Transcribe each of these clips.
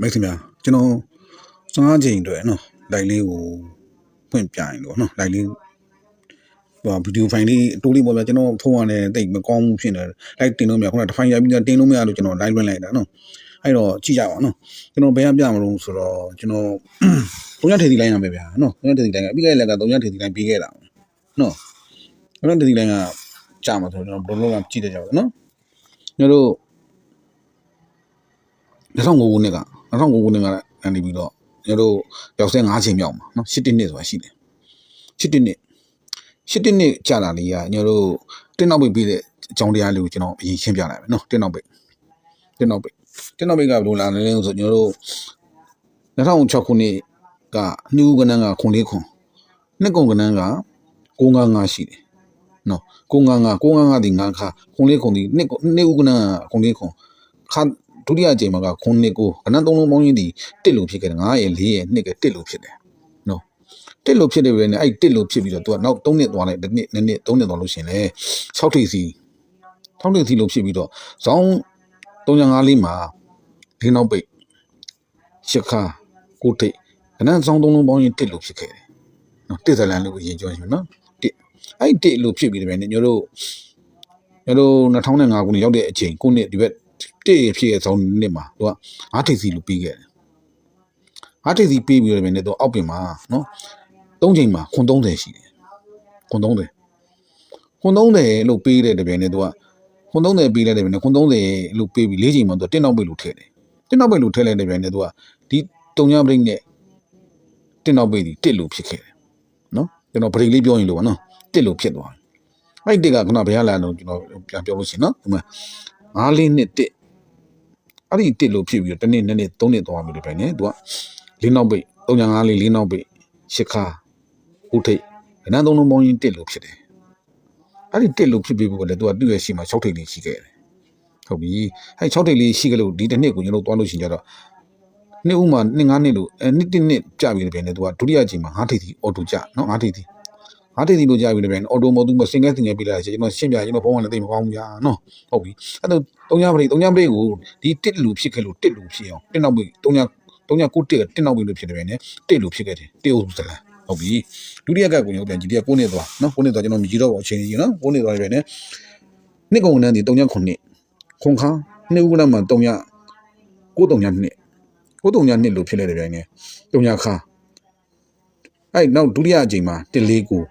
မိတ်ဆွေများကျွန်တော်15ချိန်အတွက်နော် live လေးကိုဖွင့်ပြရင်လို့နော် live လေးဟိုဗီဒီယိုဖိုင်လေးအတိုးလေးပေါ့ဗျာကျွန်တော်ဖုန်းကနေတိတ်မကောင်းဘူးဖြစ်နေတယ် live တင်လို့မရခုနကတစ်ဖိုင်ရိုက်ပြီးတော့တင်လို့မရလို့ကျွန်တော် live လွှင့်လိုက်တာနော်အဲ့တော့ကြည့်ကြပါနော်ကျွန်တော်ဘယ်ကပြမလို့ဆိုတော့ကျွန်တော်သုံးရထေစီလိုင်းရမယ်ဗျာနော်သုံးရထေစီလိုင်းကပြီးခဲ့တဲ့လက်ကသုံးရထေစီလိုင်းပြီးခဲ့တာနော်သုံးရထေစီလိုင်းကကြာမှာဆိုတော့ကျွန်တော်ဘယ်လိုလုပ်မှကြည့်တတ်ကြပါနော်ကျွန်တော်တို့2009ခုနှစ်က 2009ခုနှစ်ကကနေပြီးတော့ကျွန်တော်တို့ရောက်စဲ9ချိန်မြောက်မှာနော်7နှစ်ဆိုတာရှိတယ်7နှစ်7နှစ်ကြာလာလေးကကျွန်တော်တို့တင်းနောက်ပိတ်ပြီးတဲ့အကြောင်းတရားလေးကိုကျွန်တော်အရင်ရှင်းပြလိုက်မယ်နော်တင်းနောက်ပိတ်တင်းနောက်ပိတ်တင်းနောက်ပိတ်ကဘယ်လိုလာလဲဆိုကျွန်တော်တို့2006ခုနှစ်ကနှူးကနန်းကခွန်လေးခွန်နှစ်ကုံကနန်းက955ရှိတယ်နော်955 955ဒီငါခါခွန်လေးခွန်ဒီနှစ်နှစ်ဦးကနန်းကခွန်လေးခွန်ခါ ဒုတိယအကြိမ်မှာကခွန်နှစ်ကိုကနန်းသုံးလုံးပေါင်းရင်းဒီတစ်လို့ဖြစ်ခဲ့တယ်9ရဲ့4ရဲ့2ကတစ်လို့ဖြစ်တယ်နော်တစ်လို့ဖြစ်တယ်ပဲနဲ့အဲ့တစ်လို့ဖြစ်ပြီးတော့သူကနောက်3နှစ်သွားလိုက်တစ်နှစ်နှစ်နှစ်3နှစ်သွားလို့ရှင်လေ6ထိပ်စီ6ထိပ်စီလို့ဖြစ်ပြီးတော့ဇောင်း305လေးမှာဒီနောက်ပိတ်ရှစ်ခါကိုထိပ်ကနန်းဇောင်း3လုံးပေါင်းရင်းတစ်လို့ဖြစ်ခဲ့တယ်နော်တစ်ဇလန်လို့ရင်ကြောရှင်နော်တစ်အဲ့တစ်လို့ဖြစ်ပြီးတယ်ပဲနဲ့ညတို့ညတို့2005ခုနှစ်ရောက်တဲ့အချိန်ခုနှစ်ဒီဘက် တစ်ဖြစ်ရဲ့ဇောင်းနှစ်မှာသူက5ထိပ်စီလို့ပြီးခဲ့တယ်5ထိပ်စီပြီးပြီးတော့ပဲနဲ့သူအောက်ပြင်မှာနော်3ချိန်မှာခွန်30ရှိတယ်ခွန်30ခွန်30လို့ပြီးတဲ့တပြိုင်နဲ့သူကခွန်30ပြီးလိုက်တယ်ပဲနဲ့ခွန်30လို့ပြီးပြီး၄ချိန်မှာသူကတင်းနောက်ပိတ်လို့ထည့်တယ်တင်းနောက်ပိတ်လို့ထည့်လိုက်တဲ့ပြိုင်နဲ့သူကဒီတုံညာပရိတ်နဲ့တင်းနောက်ပိတ်ဒီတစ်လို့ဖြစ်ခဲ့တယ်နော်ကျွန်တော်ပရိတ်လေးပြောရင်လို့ပါနော်တစ်လို့ဖြစ်သွားတယ်အဲ့ဒီတစ်ကခုနဘယ်ရလာတော့ကျွန်တော်ပြန်ပြောလို့ရှိရင်နော်ဒီမှာ9လေးနှစ်တစ် အဲ့ဒီတစ်လို့ဖြစ်ပြီးတော့တစ်နှစ်နှစ်နှစ်သုံးနှစ်သွားပြီလေပဲနဲ့သူကလေးနောက်ပိတ်305လေးလေးနောက်ပိတ်ရှစ်ခါဥထိတ်ခဏသုံးလုံးပေါင်းရင်တစ်လို့ဖြစ်တယ်အဲ့ဒီတစ်လို့ဖြစ်ပြီးဖို့လည်းသူကသူ့ရဲ့ရှိမှာ6ထိတ်လေးရှိခဲ့တယ်ဟုတ်ပြီအဲ့6ထိတ်လေးရှိကြလို့ဒီတစ်နှစ်ကိုကျွန်တော်သွားလို့ရှိရင်ကြတော့နှစ်ဦးမှာနှစ်ငါးနှစ်လို့အဲနှစ်တစ်နှစ်ကြာပြီလေပဲနဲ့သူကဒုတိယအချိန်မှာ5ထိတ်စီအော်တိုကြာနော်5ထိတ်စီ 5ထိတ်စီလို့ကြာပြီလေပဲအော်တိုမို့သူမစင်ကဲစင်ကဲပြလိုက်ကျွန်တော်ရှင်းပြကျွန်တော်ဘုံကလည်းသိမကောင်းဘူးညာနော်ဟုတ်ပြီအဲ့တော့3ညပရိ3ညပရိကိုဒီတစ်လူဖြစ်ခဲ့လို့တစ်လူဖြစ်အောင်တစ်နောက်ပြီ3ည3ညကိုတစ်တစ်နောက်ပြီလို့ဖြစ်တယ်ပဲနဲ့တစ်လူဖြစ်ခဲ့တယ်တစ်အုပ်စုစလန်ဟုတ်ပြီဒုတိယကကိုကျွန်တော်ပြန်ကြည့်ပြ9နှစ်သွားနော်9နှစ်သွားကျွန်တော်မြည်ကြည့်တော့အချိန်ကြီးနော်9နှစ်သွားပြီပဲနဲ့နှစ်ကုန်တန်းဒီ3ည9နှစ်ခွန်ခါနှစ်ဦးကမှ3ည9 3ညနှစ်9 3ညနှစ်လို့ဖြစ်လိုက်တယ်ဗျာနဲ့3ညခါအဲ့နောက်ဒုတိယအချိန်မှာ1 4ကို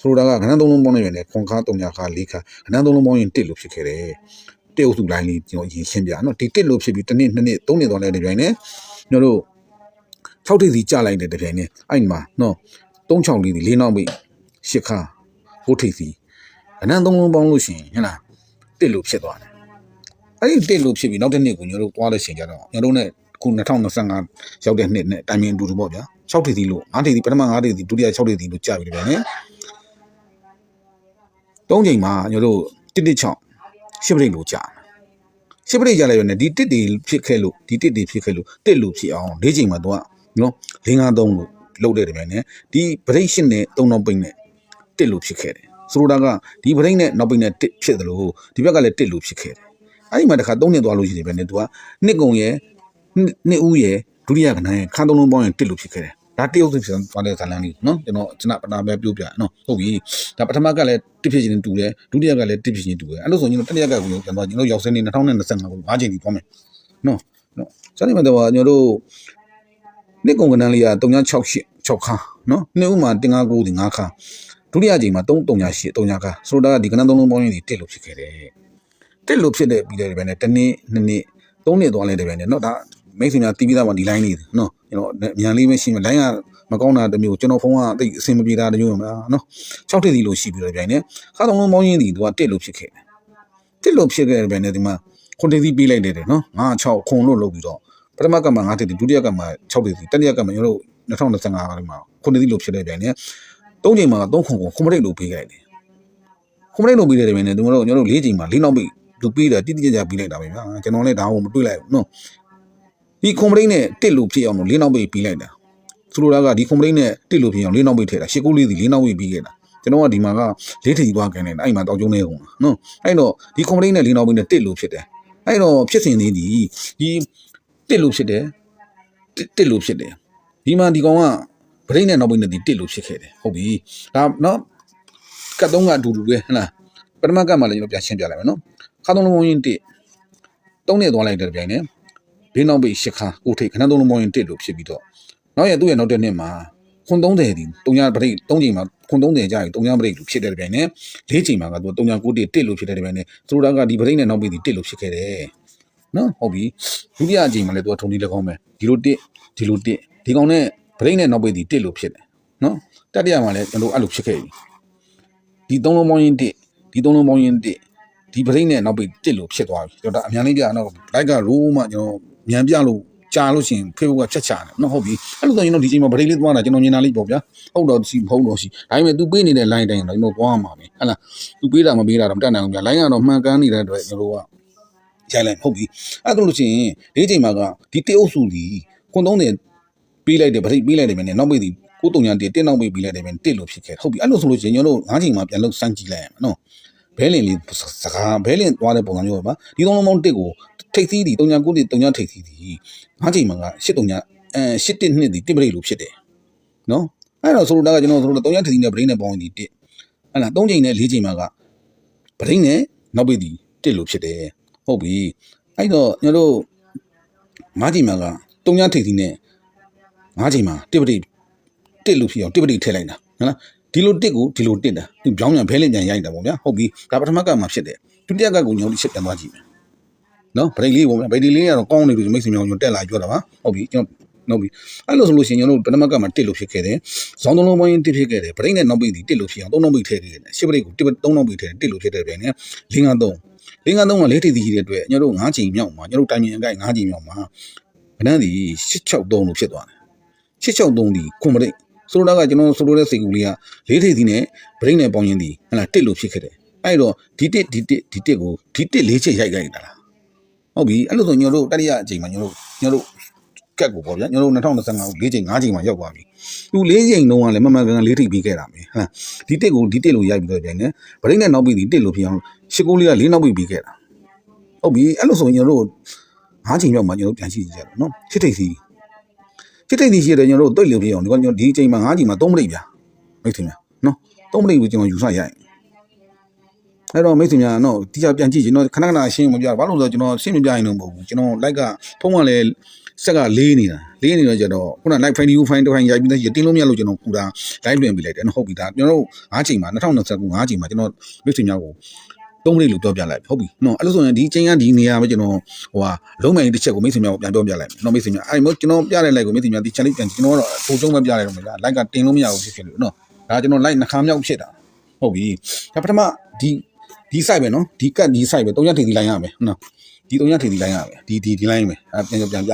ဆိုတော့ကခဏသုံးလုံးပေါင်းနေတယ်ခွန်ခါ3ညခါ4ခါခဏသုံးလုံးပေါင်းရင်1လို့ဖြစ်ခဲ့တယ်တစ်အုပ်စုလိုင်းလေးကျွန်တော်အရင်ရှင်းပြနော်ဒီတစ်လို့ဖြစ်ပြီးတစ်နှစ်နှစ်နှစ်သုံးနှစ်သွားလိုက်တဲ့ဗျာနဲ့ကျွန်တော်တို့6ထိပ်စီကြလိုက်တဲ့တပြိုင်နဲ့အဲ့ဒီမှာနော်36လေးဒီ၄နောက်မိရှစ်ခါ9ထိပ်စီအနံသုံးလုံးပေါင်းလို့ရှိရင်ဟဲ့လားတစ်လို့ဖြစ်သွားတယ်အဲ့ဒီတစ်လို့ဖြစ်ပြီးနောက်တစ်နှစ်ကိုကျွန်တော်တို့သွားလို့ရှိရင်ကြတော့ကျွန်တော်တို့ ਨੇ ခု2025ရောက်တဲ့နှစ်နဲ့တိုင်ပင်အတူတူပေါ့ဗျာ6ထိပ်စီလို့5ထိပ်စီပထမ5ထိပ်စီဒုတိယ6ထိပ်စီလို့ကြာပြီလေဗျာနဲ့ ၃ချိန်မှာကျွန်တော်တို့တစ်တစ်6ရှစ်ပရိတ်လို့ကြာတယ်ရှစ်ပရိတ်ကြာလိုက်ရねဒီတစ်တွေဖြစ်ခဲ့လို့ဒီတစ်တွေဖြစ်ခဲ့လို့တစ်လို့ဖြစ်အောင်၄ချိန်မှာတော့နော်၄၅3လို့လုပ်တဲ့တပြိုင်နဲ့ဒီပရိတ်ရှင်းနဲ့၃နောက်ပိတ်နဲ့တစ်လို့ဖြစ်ခဲ့တယ်ဆိုလိုတာကဒီပရိတ်နဲ့နောက်ပိတ်နဲ့တစ်ဖြစ်တယ်လို့ဒီဘက်ကလည်းတစ်လို့ဖြစ်ခဲ့တယ်အဲ့ဒီမှာတခါ၃နှစ်သွားလို့ရှိတယ်ဗျာနဲ့သူကနှစ်ကုံရဲ့နှစ်ဦးရဲ့ဒုတိယကဏ္ဍရဲ့ခန်းသုံးလုံးပေါင်းရင်တစ်လို့ဖြစ်ခဲ့တယ် ဒါတရုတ်သူဖြစ်သွားတဲ့ဇာလန်လေးနော်ကျွန်တော်ကျွန်တော်ပနာပဲပြောပြနော်ဟုတ်ပြီဒါပထမကလည်းတစ်ဖြစ်ချင်းတူတယ်ဒုတိယကလည်းတစ်ဖြစ်ချင်းတူတယ်အဲ့လိုဆိုရင်ကျွန်တော်တတိယကကိုကျွန်တော်ကျွန်တော်ရောက်စင်းနေ2025ကို5ချိန်ကြီးသွားမယ်နော်နော်စနေမှာတော့ကျွန်တော်တို့နှစ်ကုံကဏ္ဍလေးက368 6ခါနော်နှစ်ဦးမှာတင်9 9ဒီ9ခါဒုတိယချိန်မှာ3 338 3ခါဆိုတော့ဒါကဒီကဏ္ဍသုံးလုံးပေါင်းရင်ဒီတစ်လို့ဖြစ်ခဲ့တယ်တစ်လို့ဖြစ်တဲ့ပြီးတဲ့ပဲနဲ့တစ်နှစ်နှစ်နှစ် သုံးနှစ်သွားလဲတဲ့ပဲနဲ့နော်ဒါမိတ်ဆွေများတီးပြီးသားပါဒီ line လေးနော်ကျွန်တော်အမြန်လေးပဲရှင်းမယ် line ကမကောင်းတာတစ်မျိုးကျွန်တော်ဖုန်းကတိတ်အဆင်မပြေတာတစ်မျိုးပါနော်6ထိပ်စီလို့ရှိပြီးတော့ပြိုင်နေခါသုံးလုံးပေါင်းရင်းဒီသူကတစ်လို့ဖြစ်ခဲ့တယ်တစ်လို့ဖြစ်ခဲ့တဲ့ပဲနဲ့ဒီမှာခွန်ထိပ်စီပေးလိုက်တယ်နော်ငါ6ခွန်လို့လုပ်ပြီးတော့ပထမကမှ9ထိပ်စီဒုတိယကမှ6ထိပ်စီတတိယကမှကျွန်တော်တို့2025ကလေးမှာခွန်ထိပ်စီလို့ဖြစ်တဲ့ပြိုင်နေ၃ချိန်မှာ၃ခွန်ကိုခွန်မရိတ်လို့ပေးခဲ့တယ်ခွန်မရိတ်လို့ပေးတဲ့ပြိုင်နေကျွန်တော်တို့ကျွန်တော်တို့၄ချိန်မှာ၄နောက်ပြီး သူပေးတာတိတိကျကျပေးလိုက်တာပဲဗျာကျွန်တော်လည်းဒါကိုမတွေးလိုက်ဘူးနော်ဒီကွန်ပလိတ်နဲ့တစ်လို့ဖြစ်အောင်လို့လေးနောက်ပိတ်ပြီးလိုက်တာဆိုလိုတာကဒီကွန်ပလိတ်နဲ့တစ်လို့ဖြစ်အောင်လေးနောက်ပိတ်ထည့်တာရှစ်ကိုလေးစီလေးနောက်ပိတ်ပြီးခဲ့တာကျွန်တော်ကဒီမှာကလေးထီသွားကန်နေတာအဲ့မှာတောက်ကျုံနေကုန်နော်အဲ့တော့ဒီကွန်ပလိတ်နဲ့လေးနောက်ပိတ်နဲ့တစ်လို့ဖြစ်တယ်အဲ့တော့ဖြစ်စဉ်လေးဒီဒီတစ်လို့ဖြစ်တယ်တစ်တစ်လို့ဖြစ်တယ်ဒီမှာဒီကောင်ကဗရိတ်နဲ့နောက်ပိတ်နဲ့ဒီတစ်လို့ဖြစ်ခဲ့တယ်ဟုတ်ပြီဒါနော်ကတ်သုံးကအတူတူပဲဟဲ့လားပထမကတ်မှလည်းကျွန်တော်ပြန်ရှင်းပြလိုက်မယ်နော် ခါသုံးလုံးပေါင်းရင်တစ်သုံးနဲ့သွားလိုက်တဲ့ပြိုင်နဲ့ဘေးနောက်ပိတ်ရှစ်ခါကိုထိတ်ခဏသုံးလုံးပေါင်းရင်တစ်လို့ဖြစ်ပြီးတော့နောက်ရသူ့ရဲ့နောက်တဲ့နှစ်မှာခွန်30ဒီတုံညာဗရိတ်3ချိန်မှာခွန်30ကြာရင်တုံညာဗရိတ်လို့ဖြစ်တဲ့ပြိုင်နဲ့၄ချိန်မှာကသူတုံညာ9တစ်တစ်လို့ဖြစ်တဲ့ပြိုင်နဲ့သူတို့ကဒီဗရိတ်နဲ့နောက်ပိတ်ဒီတစ်လို့ဖြစ်ခဲ့တယ်နော်ဟုတ်ပြီဒုတိယအကြိမ်မှာလည်းသူကထုံဒီ၎င်းပဲဒီလိုတစ်ဒီလိုတစ်ဒီကောင်နဲ့ဗရိတ်နဲ့နောက်ပိတ်ဒီတစ်လို့ဖြစ်တယ်နော်တတိယမှာလည်းကျွန်တော်အဲ့လိုဖြစ်ခဲ့ပြီဒီသုံးလုံးပေါင်းရင်တစ်ဒီသုံးလုံးပေါင်းရင်တစ် ဒီဗရိတ်နဲ့နောက်ပိတ်တစ်လို့ဖြစ်သွားပြီကျွန်တော်ဒါအများလေးပြတော့လိုက်ကရိုးမှကျွန်တော်မြန်ပြလို့ကြာလို့ရှိရင် Facebook ကချက်ချတယ်နော်ဟုတ်ပြီအဲ့လိုဆိုရင်တော့ဒီချိန်မှာဗရိတ်လေးသွားတာကျွန်တော်မြင်တာလေးပေါ့ဗျာဟုတ်တော့စီဟုတ်တော့စီဒါပေမဲ့ तू ပေးနေတဲ့ line တိုင်းတော့ကျွန်တော်သွားမှာပဲဟဟလား तू ပေးတာမပေးတာတော့မတတ်နိုင်ဘူးဗျာ line ကတော့မှန်ကန်နေတဲ့အတွက်ကျွန်တော်ကရိုက်လိုက်ဟုတ်ပြီအဲ့ဒါလို့ရှိရင်ဒီချိန်မှာကဒီတေအုပ်စုဒီခွန်သုံးတယ်ပေးလိုက်တယ်ဗရိတ်ပေးလိုက်တယ်ပဲနဲ့နောက်ပိတ်ဒီကိုတုံညာတေတင်းနောက်ပိတ်ပေးလိုက်တယ်ပဲတစ်လို့ဖြစ်ခဲ့ဟုတ်ပြီအဲ့လိုဆိုလို့ရှိရင်ကျွန်တော်တို့ငါးချိန်မှာပြန်လို့စမ်းကြည့်လိုက်ရမယ်နော် ဘဲလင်လေးစကားဘဲလင်သွားတဲ့ပုံစံမျိုးပါဒီသုံးလုံးပေါင်းတစ်ကိုထိတ်သီးဒီတုံညာကိုဒီတုံညာထိတ်သီးဒီငါးချိန်မှာကရှစ်တုံညာအဲရှစ်တစ်နှစ်ဒီတစ်ပရိတ်လို့ဖြစ်တယ်နော်အဲ့တော့ဆိုလိုတာကကျွန်တော်ဆိုလိုတုံညာထိတ်သီးနဲ့ဗရိတ်နဲ့ပေါင်းရင်ဒီတစ်အဲ့ဒါသုံးချိန်နဲ့လေးချိန်မှာကဗရိတ်နဲ့နောက်ပိတ်ဒီတစ်လို့ဖြစ်တယ်ဟုတ်ပြီအဲ့တော့ညတို့ငါးချိန်မှာကတုံညာထိပ်သီးနဲ့ငါးချိန်မှာတစ်ပတိတစ်လို့ဖြစ်အောင်တစ်ပတိထည့်လိုက်တာဟုတ်လား ဒီလိုတစ်ကိုဒီလိုတစ်တာသူကြောင်းပြန်ဖဲလင်းပြန်ရိုက်တာပေါ့ဗျာဟုတ်ပြီဒါပထမကမှဖြစ်တယ်ဒုတိယကကိုညောင်းလေးချက်ပြန်သွားကြည့်မယ်နော်ဗရိတ်လေးပေါ့ဗျာဗရိတ်လေးကတော့ကောင်းနေလို့မိတ်ဆွေမျိုးညွန်တက်လာပြောတာပါဟုတ်ပြီကျွန်တော်ဟုတ်ပြီအဲ့လိုဆိုလို့ရှိရင်ကျွန်တော်တို့ပထမကမှတစ်လို့ဖြစ်ခဲ့တယ်ဇောင်းသုံးလုံးပိုင်းတစ်ဖြစ်ခဲ့တယ်ဗရိတ်နဲ့နောက်ပိတ်ဒီတစ်လို့ဖြစ်အောင်သုံးလုံးပိတ်ထည့်ခဲ့တယ်ရှစ်ပရိတ်ကိုတစ်သုံးလုံးပိတ်ထည့်တယ်တစ်လို့ဖြစ်တဲ့ပြန်နဲ့လင်းကသုံးလင်းကသုံးကလေးထိပ်သီးကြီးတဲ့အတွက်ညတို့9ချိန်မြောက်မှာညတို့တိုင်မြင်အကိုက်9ချိန်မြောက်မှာဗနန်းဒီ663လို့ဖြစ်သွားတယ်663ဒီခွန်မရိတ် ဆိုလိုတာကကျွန်တော်ဆိုလိုတဲ့စိတ်ကူးလေးကလေးထိပ်သီးနဲ့ဗရိတ်နဲ့ပေါင်းရင်းဒီဟဲ့လားတစ်လို့ဖြစ်ခဲ့တယ်အဲ့တော့ဒီတစ်ဒီတစ်ဒီတစ်ကိုဒီတစ်လေးချက်ရိုက်ကြတာလားဟုတ်ပြီအဲ့လိုဆိုညတို့တတိယအချိန်မှာညတို့ညတို့ကက်ကိုပေါ့ဗျာညတို့2025ကို၄ချိန်5ချိန်မှာရောက်သွားပြီသူ၄ချိန်လုံးကလည်းမမှန်ကန်ကန်လေးထိပ်ပြီးခဲ့တာမယ်ဟမ်ဒီတစ်ကိုဒီတစ်လို့ရိုက်ပြီးတော့ပြန်နေဗရိတ်နဲ့နောက်ပြီးဒီတစ်လို့ဖြစ်အောင်ရှစ်ကိုလေးကလေးနောက်ပြီးပြီးခဲ့တာဟုတ်ပြီအဲ့လိုဆိုရင်ကျွန်တော်တို့ငါးချိန်မြောက်မှကျွန်တော်တို့ပြန်ရှိကြတယ်နော်ရှစ်ထိပ်စီ ရှစ်ထိပ်စီရှိတယ်ကျွန်တော်တို့တွေ့လို့ပြအောင်ဒီကကျွန်တော်ဒီအချိန်မှာငါးချိန်မှာသုံးမိနစ်ဗျာမိတ်ဆွေများနော်သုံးမိနစ်ကိုကျွန်တော်ယူဆရိုက်အဲ့တော့မိတ်ဆွေများနော်ဒီကပြန်ကြည့်ကျွန်တော်ခဏခဏရှင်းမပြဘာလို့လဲဆိုတော့ကျွန်တော်ရှင်းမပြရင်တော့မဟုတ်ဘူးကျွန်တော် like ကဖုန်းကလည်းဆက်ကလေးနေတာလေးနေတော့ကျတော့ခုန live file new file တစ်ဖိုင်ရိုက်ပြီးသားတင်းလို့မရလို့ကျွန်တော်ပူတာ live လွှင့်ပြလိုက်တယ်နော်ဟုတ်ပြီဒါကျွန်တော်တို့၅ချိန်မှာ2029၅ချိန်မှာကျွန်တော်မိတ်ဆွေများကို သုံးမိနစ်လို့ပြောပြလိုက်ဟုတ်ပြီနော်အဲ့လိုဆိုရင်ဒီချိန်ကဒီနေရာမှာကျွန်တော်ဟိုဟာလုံးမိုင်တစ်ချက်ကိုမိတ်ဆွေများကိုပြန်ပြောပြလိုက်မယ်နော်မိတ်ဆွေများအဲ့မို့ကျွန်တော်ပြတဲ့ like ကိုမိတ်ဆွေများဒီ channel ပြန်ကျွန်တော်ကတော့ပုံကျုံးပဲပြလိုက်တော့မယ်ဗျာ like ကတင်လို့မရဘူးဖြစ်ဖြစ်လို့နော်ဒါကျွန်တော် like နှခါမြောက်ဖြစ်တာဟုတ်ပြီဒါပထမဒီဒီ site ပဲနော်ဒီကတ်ဒီ site ပဲ3ရက်ထိပ်ဒီ line ရမယ်နော်ဒီ3ရက်ထိပ်ဒီ line ရမယ်ဒီဒီဒီ line ပဲအဲ့ပြန်ပြန်ပြ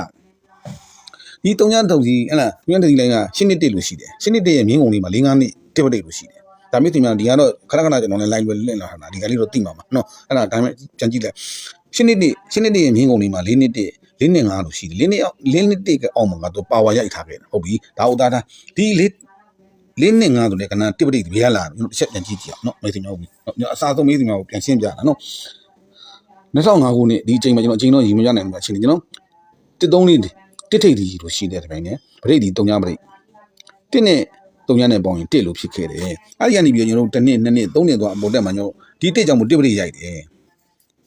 ဒီ3ရက်ထုပ်စီဟဲ့လား3ရက်ထိပ်ဒီ line ကရှင်းနှစ်တစ်လို့ရှိတယ်ရှင်းနှစ်တစ်ရဲ့မြင်းကုန်လေးမှာ၄၅နှစ်တစ်ပတိတ်လို့ရှိတယ် ဒါမျိုးတင်များဒီကတော့ခဏခဏကျွန်တော်လည်း line ပဲလင့်လာတာဒီကလေးတော့သိမှာပါနော်အဲ့ဒါဒါပေမဲ့ပြန်ကြည့်လိုက်ရှင်းနှစ်တည်းရှင်းနှစ်တည်းရဲ့မြင်းကုန်လေးမှာ၄နှစ်တည်း၄နှစ်၅လို့ရှိတယ်၄နှစ်အောက်၄နှစ်တည်းကအောက်မှာကတော့ပါဝါရိုက်ထားခဲ့တယ်ဟုတ်ပြီဒါဥသားသားဒီလေး၄နှစ်၅ဆိုတဲ့ကဏ္ဍတိပတိဘေးရလာကျွန်တော်တစ်ချက်ပြန်ကြည့်ကြည့်အောင်နော်မေးတင်ရောက်ပြီနော်အစားဆုံးမေးတင်ရောက်ပြန်ရှင်းပြတာနော်2005ခုနှစ်ဒီအချိန်မှာကျွန်တော်အချိန်တော့ရီမရနိုင်ဘူးအချိန်ကျွန်တော်တစ်သုံးလေးတစ်ထိတ်ဒီလို့ရှိတဲ့ဒီပိုင်းနဲ့ဗရိတ်ဒီ၃ညဗရိတ်တစ်နဲ့ သုံးညနဲ့ပေါင်းရင်တစ်လို့ဖြစ်ခဲ့တယ်အဲ့ဒီကနေပြီးကျွန်တော်တို့တစ်နှစ်နှစ်နှစ်သုံးနှစ်သွားအပေါ်တက်မှာကျွန်တော်ဒီတစ်ကြောင့်မို့တစ်ပရိတ်ရိုက်တယ်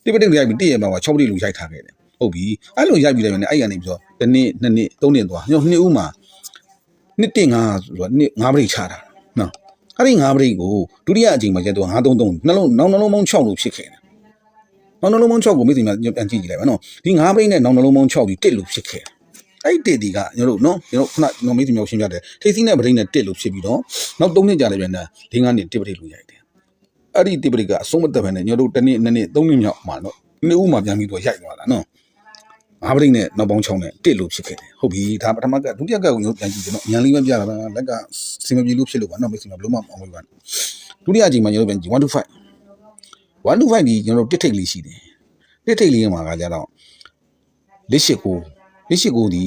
တစ်ပရိတ်ရိုက်ပြီးတစ်ရဲ့မှာ6ပရိတ်လို့ရိုက်ထားခဲ့တယ်ဟုတ်ပြီအဲ့လိုရိုက်ပြီးတယ်နဲ့အဲ့ဒီကနေပြီးတော့တစ်နှစ်နှစ်နှစ်သုံးနှစ်သွားကျွန်တော်နှစ်ဦးမှာနှစ်တစ်ငါဆိုတော့နှစ်ငါးပရိတ်ချတာနော်အဲ့ဒီငါးပရိတ်ကိုဒုတိယအချိန်မှာကျတော့933နှလုံးနောက်နှလုံးပေါင်း6လို့ဖြစ်ခဲ့တယ်နောက်နှလုံးပေါင်း6ကိုမိသိမှာပြန်ကြည့်ကြည့်လိုက်ပါနော်ဒီငါးပရိတ်နဲ့နောက်နှလုံးပေါင်း6ဒီတစ်လို့ဖြစ်ခဲ့တယ် အဲ့ဒီတီကကျွန်တော်တို့နော်ကျွန်တော်ခုနကျွန်တော်မေးသူမျိုးရှင်းပြတယ်ထိစီးနဲ့ဗရိတ်နဲ့တစ်လို့ဖြစ်ပြီးတော့နောက်၃နှစ်ကြာလည်းပြန်တယ်၄၅နှစ်တစ်ပရိတ်လို့ရိုက်တယ်အဲ့ဒီတစ်ပရိတ်ကအဆုံးမသက်ပဲနဲ့ကျွန်တော်တို့တစ်နှစ်နှစ်နှစ်၃နှစ်မြောက်မှာနော်နှစ်ဦးမှပြန်ပြီးတော့ရိုက်သွားတာနော်ငါးပရိတ်နဲ့နောက်ပေါင်း6နဲ့တစ်လို့ဖြစ်ခဲ့တယ်ဟုတ်ပြီဒါပထမကဒုတိယကကိုကျွန်တော်ပြန်ကြည့်ကျွန်တော်အញ្ញလေးပဲပြတာပါလက်ကစင်မပြေလို့ဖြစ်လို့ပါနော်မေးစီမဘလို့မှမအောင်ဘူးပါဒုတိယအချိန်မှာကျွန်တော်ပြန်ကြည့်125 125ဒီကျွန်တော်တစ်ထိတ်လေးရှိတယ်တစ်ထိတ်လေးမှာကကြတော့လက်ရှိကို လက်ရှိကိုဒီ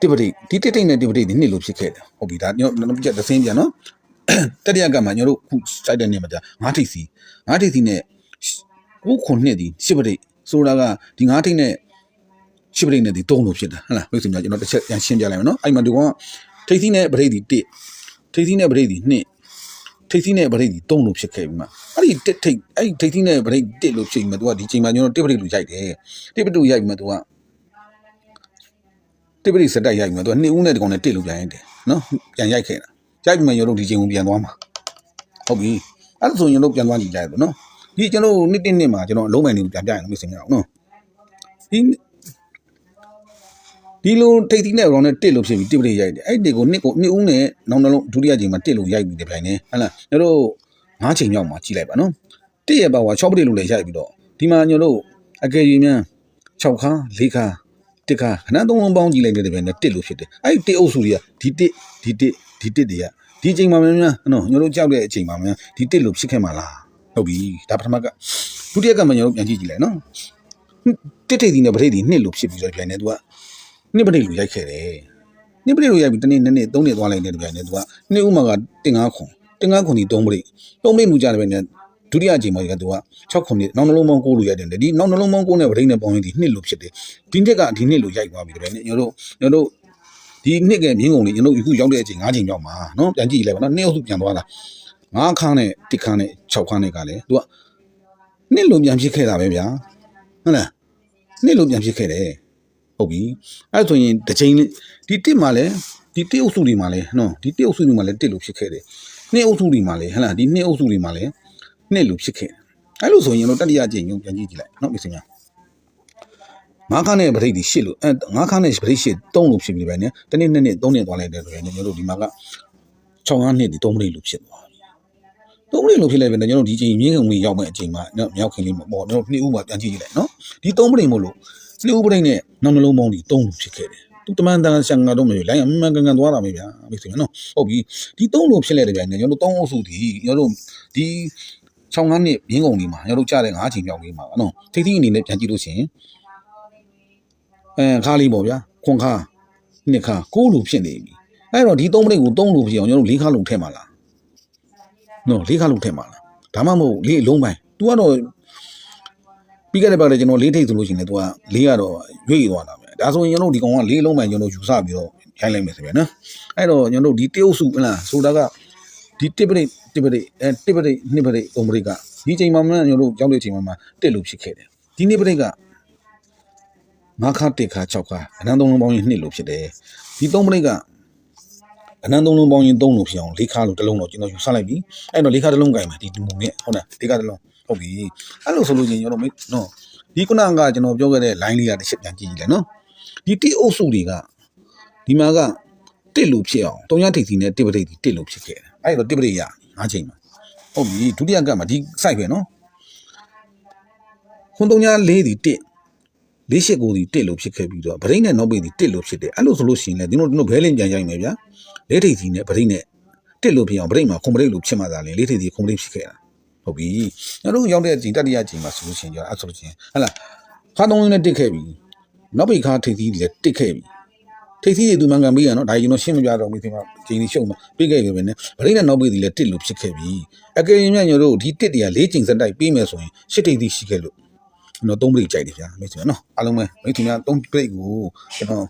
တိပတိဒီတိတိတ်နဲ့တိပတိဒီနှစ်လို့ဖြစ်ခဲ့တယ်ဟုတ်ပြီဒါညောနောက်ပြတစ်စင်းပြန်နော်တတိယကမှညတို့ခုစိုက်တဲ့နေမှာကြာငါးထိပ်စီငါးထိပ်စီနဲ့ခုခုနှစ်ဒီရှစ်ပတိဆိုတာကဒီငါးထိပ်နဲ့ရှစ်ပရိတ်နဲ့ဒီ3လို့ဖြစ်တာဟုတ်လားမိတ်ဆွေများကျွန်တော်တစ်ချက်ပြန်ရှင်းပြလိုက်မယ်နော်အဲ့မှာဒီကောင်ကထိတ်သီးနဲ့ပရိတ်ဒီ1ထိတ်သီးနဲ့ပရိတ်ဒီ2ထိတ်သီးနဲ့ပရိတ်ဒီ3လို့ဖြစ်ခဲ့ပြီးမှအဲ့ဒီတစ်ထိတ်အဲ့ဒီထိတ်သီးနဲ့ပရိတ်1လို့ဖြစ်ပြီးမှ तू ကဒီချိန်မှာကျွန်တော်တစ်ပရိတ်လို့ရိုက်တယ်တစ်ပရိတ်လို့ရိုက်ပြီးမှ तू က တစ်ပရိတ်စက်တိုက်ရိုက်ပြီးမှ तू ကနှစ်ဦးနဲ့ဒီကောင်နဲ့တစ်လို့ပြန်ရိုက်တယ်နော်ပြန်ရိုက်ခဲ့တာရိုက်ပြီးမှကျွန်တော်ဒီချိန်ကိုပြန်သွားမှာဟုတ်ပြီအဲ့ဒါဆိုရင်ကျွန်တော်ပြန်သွားကြည့်ကြရတော့နော်ဒီကျွန်တော်နှစ်တစ်နှစ်မှာကျွန်တော်အလုံးမိုင်တွေကိုပြန်ပြရအောင်မိတ်ဆွေများအောင်နော်ဒီဒီလိုထိတ်သီးနဲ့ရောင်းနဲ့တစ်လို့ဖြစ်ပြီးတစ်ပရိတ်ရိုက်တယ်အဲ့ဒီကိုနှစ်ကိုနှစ်ဦးနဲ့နောက်နှလုံးဒုတိယချိန်မှာတစ်လို့ရိုက်ပြီးတဲ့ပြိုင်နေဟဟလားကျွန်တော်ငါးချိန်မြောက်မှာကြည့်လိုက်ပါနော်တစ်ရဲ့ပါဝါ6ပရိတ်လို့လည်းရိုက်ပြီးတော့ဒီမှာကျွန်တော်အကယ်၍များ6ခါ4ခါ တစ်ခါခဏသုံးလုံးပေါင်းကြည့်လိုက်တဲ့ပြိုင်နဲ့တစ်လို့ဖြစ်တယ်အဲ့ဒီတစ်အုပ်စုတွေကဒီတစ်ဒီတစ်ဒီတစ်တွေကဒီချိန်မှာများများနော်ကျွန်တော်ကြောက်တဲ့အချိန်မှာများဒီတစ်လို့ဖြစ်ခဲ့မှာလားဟုတ်ပြီဒါပထမကဒုတိယကမှကျွန်တော်ပြန်ကြည့်ကြည့်လိုက်နော်တစ်ထိတ်ဒီနဲ့ပရိတ်ဒီနှစ်လို့ဖြစ်ပြီးတော့ပြိုင်နေသူကနှစ်ပရိတ်လူရိုက်ခဲ့တယ်နှစ်ပရိတ်လူရိုက်ပြီးတစ်နေ့နှစ်နေ့သုံးနေ့သွားလိုက်တဲ့တပြိုင်တည်းသူကနှစ်ဥမာကတင်ငါးခွန်တင်ငါးခွန်ဒီသုံးပရိတ်သုံးပရိတ်လူကြတယ်ပဲနဲ့ ဒုတိယအချိန်မှာကသူက6ခွန်နှစ်နောက်နှလုံးပေါင်း9လူရိုက်တယ်ဒီနောက်နှလုံးပေါင်း9နဲ့ပရိတ်နဲ့ပေါင်းရင်ဒီနှစ်လူဖြစ်တယ်ဒီနှစ်ကဒီနှစ်လူရိုက်သွားပြီတပြိုင်နဲ့ညတို့ညတို့ဒီနှစ်ကမြင်းကုန်လေးညတို့အခုရောက်တဲ့အချိန်9ချိန်ရောက်မှာနော်ပြန်ကြည့်လိုက်ပါနော်နှစ်အုပ်စုပြန်သွားတာ9ခန်းနဲ့တစ်ခန်းနဲ့6ခန်းနဲ့ကလည်းသူကနှစ်လူပြန်ဖြစ်ခဲ့တာပဲဗျာဟုတ်လားနှစ်လူပြန်ဖြစ်ခဲ့တယ်ဟုတ်ပြီအဲ့ဒါဆိုရင်တစ်ချိန်လေးဒီတစ်မှာလဲဒီတစ်အုပ်စုတွေမှာလဲနော်ဒီတစ်အုပ်စုတွေမှာလဲတစ်လို့ဖြစ်ခဲ့တယ်နှစ်အုပ်စုတွေမှာလဲဟဟလားဒီနှစ်အုပ်စုတွေမှာလဲ နှစ်လို့ဖြစ်ခဲ့တယ်အဲ့လိုဆိုရင်တော့တတိယကြိမ်ညုံပြန်ကြည့်ကြည့်လိုက်နော်မိတ်ဆွေများငါးခါနဲ့ဗရိတ်ဒီရှစ်လို့အဲငါးခါနဲ့ဗရိတ်ရှစ်သုံးလို့ဖြစ်ပြီပဲねတနေ့နှစ်နှစ်သုံးနှစ်သွားလိုက်တယ်ဆိုရင်ကျွန်တော်တို့ဒီမှာက6ငါးနှစ်ဒီသုံးဗရိတ်လို့ဖြစ်သွားပြီသုံးဗရိတ်လို့ဖြစ်လိုက်ပဲကျွန်တော်တို့ဒီချိန်မြင်းကုန်ကြီးရောက်မဲ့အချိန်မှာနော်မြောက်ခင်လေးပေါ့ကျွန်တော်နှစ်ဦးမှာပြန်ကြည့်ကြည့်လိုက်နော်ဒီသုံးဗရိတ်မို့လို့စလူပရိတ်နဲ့နောက်နှလုံးပေါင်းဒီသုံးလို့ဖြစ်ခဲ့တယ်သူတမန်တန်ဆန်ကတော့မလို့လိုင်းအမှန်ကန်ကန်သွားတာပဲဗျာမိတ်ဆွေနော်ဟုတ်ပြီဒီသုံးလို့ဖြစ်လိုက်တဲ့ဗျာကျွန်တော်တို့သုံးအုပ်စုဒီကျွန်တော်တို့ဒီ 6ငန်းနှစ်မြင်းကုန်လေးမှာကျွန်တော်တို့ကြားတဲ့9ချိန်မြောက်လေးမှာနော်ထိတိအနေနဲ့ပြန်ကြည့်လို့ရှိရင်အဲခါလေးပေါ့ဗျာခွန်ခါနှစ်ခါ9လို့ဖြစ်နေပြီအဲ့တော့ဒီသုံးပရိတ်ကို3လို့ဖြစ်အောင်ကျွန်တော်တို့၄ခါလုံးထည့်မှာလားနော်၄ခါလုံးထည့်မှာလားဒါမှမဟုတ်လေးလုံးပိုင်း तू ကတော့ပြီးခဲ့တဲ့ဘက်လည်းကျွန်တော်လေးထိတ်ဆိုလို့ရှိရင်လည်းသူကလေးကတော့ရွေ့သွားတာပဲဒါဆိုရင်ကျွန်တော်ဒီကောင်ကလေးလုံးမှန်ကျွန်တော်ယူဆပြီးတော့ရိုင်းလိုက်မယ်ဆိုပြန်နော်အဲ့တော့ကျွန်တော်ဒီတရုတ်စုဟလားဆိုတာက ဒီတစ်ပရိတ်တစ်ပရိတ်အဲတစ်ပရိတ်နှစ်ပရိတ်သုံးပရိတ်ကဒီချိန်မှာမှကျွန်တော်တို့ကြောင်းတဲ့အချိန်မှာမှတစ်လို့ဖြစ်ခဲ့တယ်ဒီနှစ်ပရိတ်ကငါးခါတစ်ခါ၆ခါအနန်းသုံးလုံးပေါင်းရင်နှစ်လို့ဖြစ်တယ်ဒီသုံးပရိတ်ကအနန်းသုံးလုံးပေါင်းရင်သုံးလို့ဖြစ်အောင်လေးခါလို့တစ်လုံးတော့ကျွန်တော်ယူဆလိုက်ပြီအဲ့တော့လေးခါတစ်လုံးကင်မယ်ဒီဒီမုံနဲ့ဟုတ်လားလေးခါတစ်လုံးဟုတ်ပြီအဲ့လိုဆိုလို့ချင်းကျွန်တော်မေနော်ဒီခုနကကျွန်တော်ပြောခဲ့တဲ့ line လေးကတစ်ချက်ပြန်ကြည့်ကြည့်လိုက်နော်ဒီတိအုပ်စုတွေကဒီမှာကတစ်လို့ဖြစ်အောင်တုံရထိပ်စီနဲ့တစ်ပရိတ်ဒီတစ်လို့ဖြစ်ခဲ့တယ် အဲ့တော့တစ်ပရိတ်ရငါးချိန်မှာဟုတ်ပြီဒုတိယကမှာဒီ site ပဲနော်ခွန်တုံရလေးဒီတစ်လေးရှစ်ကိုဒီတစ်လို့ဖြစ်ခဲ့ပြီးတော့ဗရိတ်နဲ့နောက်ပိတ်ဒီတစ်လို့ဖြစ်တယ်အဲ့လိုဆိုလို့ရှိရင်လည်းဒီတို့တို့ဘဲလင်းပြန်ရိုက်မယ်ဗျာလေးထိပ်စီနဲ့ဗရိတ်နဲ့တစ်လို့ဖြစ်အောင်ဗရိတ်မှာခွန်ဗရိတ်လို့ဖြစ်မှသာလေလေးထိပ်စီခွန်ဗရိတ်ဖြစ်ခဲ့တာဟုတ်ပြီကျွန်တော်တို့ရောက်တဲ့အချိန်တတိယအချိန်မှာဆိုလို့ရှိရင်ကျတော့အဲ့ဆိုလို့ရှိရင်ဟဟလားခါသုံးရင်းနဲ့တစ်ခဲ့ပြီနောက်ပိတ်ခါထိပ်သီးလည်းတစ်ခဲ့ပြီ ထိပ်သီးတွေသူမှန်ကန်ပြီးရနော်ဒါကျွန်တော်ရှင်းမပြတော့ဘူးဒီမှာချိန်ကြီးရှုံမှာပြီးခဲ့ပြီပဲနဲ့ဗရိတ်နဲ့နောက်ပိတ်ဒီလည်းတစ်လို့ဖြစ်ခဲ့ပြီအကယ်၍များညတို့ဒီတစ်တွေက၄ချိန်စက်တိုက်ပြီးမယ်ဆိုရင်ရှစ်ထိပ်သီးရှိခဲ့လို့ကျွန်တော်သုံးပိတ်ကြိုက်တယ်ဗျာမိတ်ဆွေနော်အားလုံးပဲမိတ်ဆွေများသုံးပိတ်ကိုကျွန်တော်